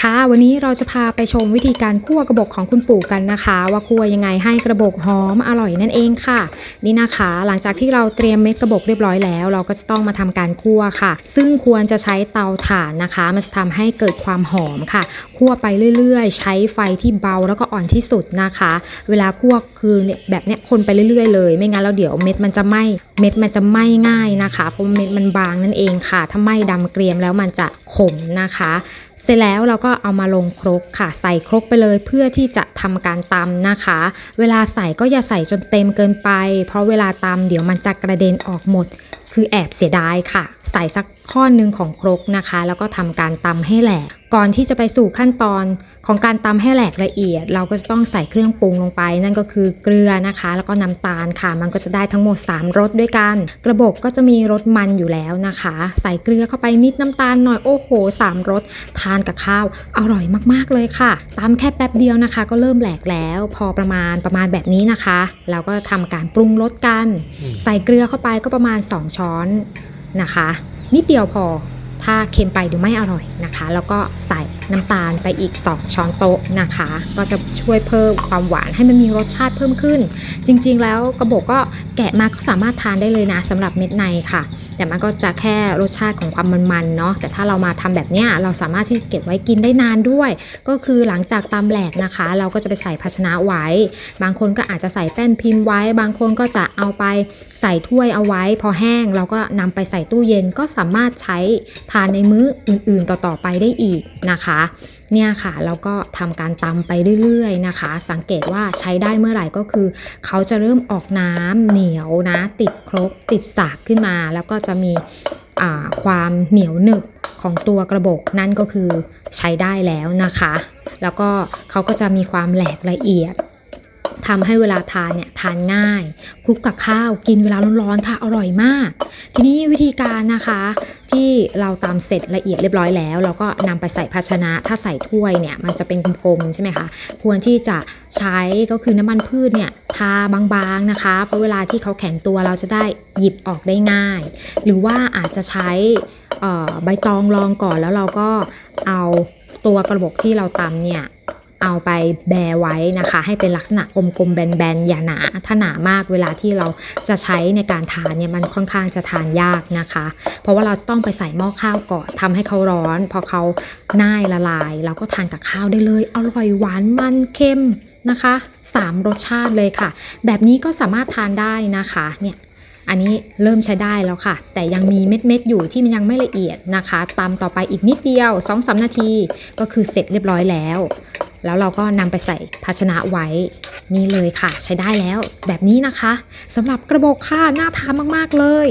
ค่ะวันนี้เราจะพาไปชมวิธีการคั่วกระบอกของคุณปู่กันนะคะ ว่าคั่วยังไงให้กระบอกหอมอร่อยนั่นเองค่ะ นี่นะคะ หลังจากที่เราเตรียมเม็ดกระบอกเรียบร้อยแล้ว เราก็จะต้องมาทำการคั่วค่ะ ซึ่งควรจะใช้เตาถ่านนะคะ มันจะทำให้เกิดความหอมค่ะคั่วไปเรื่อยๆ ใช้ไฟที่เบาแล้วก็อ่อนที่สุดนะคะ เวลาคั่วคือเนี่ยแบบเนี้ยคนไปเรื่อยๆ เลย ไม่งั้นแล้วเดี๋ยวเม็ดมันจะไหม้เม็ดมันจะไหม้ง่ายนะคะเพราะเม็ดมันบางนั่นเองค่ะถ้าไหม้ดำเกรียมแล้วมันจะขมนะคะ เสร็จแล้วเราก็เอามาลงครกค่ะ ใส่ครกไปเลยเพื่อที่จะทำการตำนะคะ เวลาใส่ก็อย่าใส่จนเต็มเกินไป เพราะเวลาตำเดี๋ยวมันจะกระเด็นออกหมด คือแอบเสียดายค่ะ ใส่สัก ข้อหนึ่งของครกนะคะ แล้วก็ทำการตำให้แหลก ก่อนที่จะไปสู่ขั้นตอนของการตำให้แหลกละเอียด เราก็จะต้องใส่เครื่องปรุงลงไป นั่นก็คือเกลือนะคะ แล้วก็น้ำตาลค่ะ มันก็จะได้ทั้งหมด 3รสด้วยกัน กระบอกก็จะมีรสมันอยู่แล้วนะคะ ใส่เกลือเข้าไปนิดน้ำตาลหน่อยโอ้โหสามรสทานกับข้าวอร่อยมากๆเลยค่ะตำแค่แป๊บเดียวนะคะ ก็เริ่มแหลกแล้ว พอประมาณประมาณแบบนี้นะคะ เราก็ทำการปรุงรสกัน ใส่เกลือเข้าไปก็ประมาณ 2 ช้อนนะคะ นิดเดียวพอ ถ้าเค็มไปเดี๋ยวไม่อร่อยนะคะ แล้วก็ใส่น้ำตาลไปอีก 2 ช้อนโต๊ะนะคะ ก็จะช่วยเพิ่มความหวานให้มันมีรสชาติเพิ่มขึ้น จริงๆ แล้วกระบอกก็แกะมาก็สามารถทานได้เลยนะสำหรับเม็ดในค่ะ แต่มันก็จะแค่รสชาติของความมันๆเนาะแต่ถ้าเรามาทำแบบเนี้ยเราสามารถที่เก็บไว้กินได้นานด้วย ก็คือหลังจากตำแหลกนะคะ เราก็จะไปใส่ภาชนะไว้ บางคนก็อาจจะใส่แป้นพิมพ์ไว้ บางคนก็จะเอาไปใส่ถ้วยเอาไว้ พอแห้งเราก็นำไปใส่ตู้เย็นก็สามารถใช้ทานในมื้ออื่นๆต่อๆไปได้อีกนะคะเนี่ยค่ะแล้วก็ทำการตำไปเรื่อยๆนะคะ สังเกตว่าใช้ได้เมื่อไหร่ก็คือ เขาจะเริ่มออกน้ำเหนียวนะ ติดครกติดสากขึ้นมา แล้วก็จะมีความเหนียวหนึบของตัวกระบอกนั่นก็คือใช้ได้แล้วนะคะ แล้วก็เขาก็จะมีความแหลกละเอียดทำให้เวลาทานเนี่ยทานง่ายคลุกกับข้าวกินเวลาร้อนๆค่ะอร่อยมาก ทีนี้วิธีการนะคะ ที่เราตำเสร็จละเอียดเรียบร้อยแล้ว เราก็นำไปใส่ภาชนะ ถ้าใส่ถ้วยเนี่ยมันจะเป็นกลมๆใช่ไหมคะ ควรที่จะใช้ก็คือน้ำมันพืชเนี่ยทาบางๆนะคะ เพราะเวลาที่เขาแข็งตัวเราจะได้หยิบออกได้ง่าย หรือว่าอาจจะใช้ใบตองรองก่อนแล้วเราก็เอาตัวกระบอกที่เราตำเนี่ย เอาไปแบไว้นะคะ ให้เป็นลักษณะกลมๆแบนๆอย่าหนาถ้าหนามากเวลาที่เราจะใช้ในการทานเนี่ยมันค่อนข้างจะทานยากนะคะ เพราะว่าเราจะต้องไปใส่หม้อข้าวก่อนทำให้เขาร้อน พอเขาน่ายละลาย เราก็ทานกับข้าวได้เลยอร่อยหวานมันเค็มนะคะสามรสชาติเลยค่ะ แบบนี้ก็สามารถทานได้นะคะเนี่ยอันนี้เริ่มใช้ได้แล้วค่ะ แต่ยังมีเม็ดๆอยู่ที่มันยังไม่ละเอียดนะคะตามต่อไปอีกนิดเดียว2อสนาทีก็คือเสร็จเรียบร้อยแล้ว แล้วเราก็นำไปใส่ภาชนะไว้ นี่เลยค่ะ ใช้ได้แล้วแบบนี้นะคะสำหรับกระบอกค่ะน่าทานมาก ๆ เลย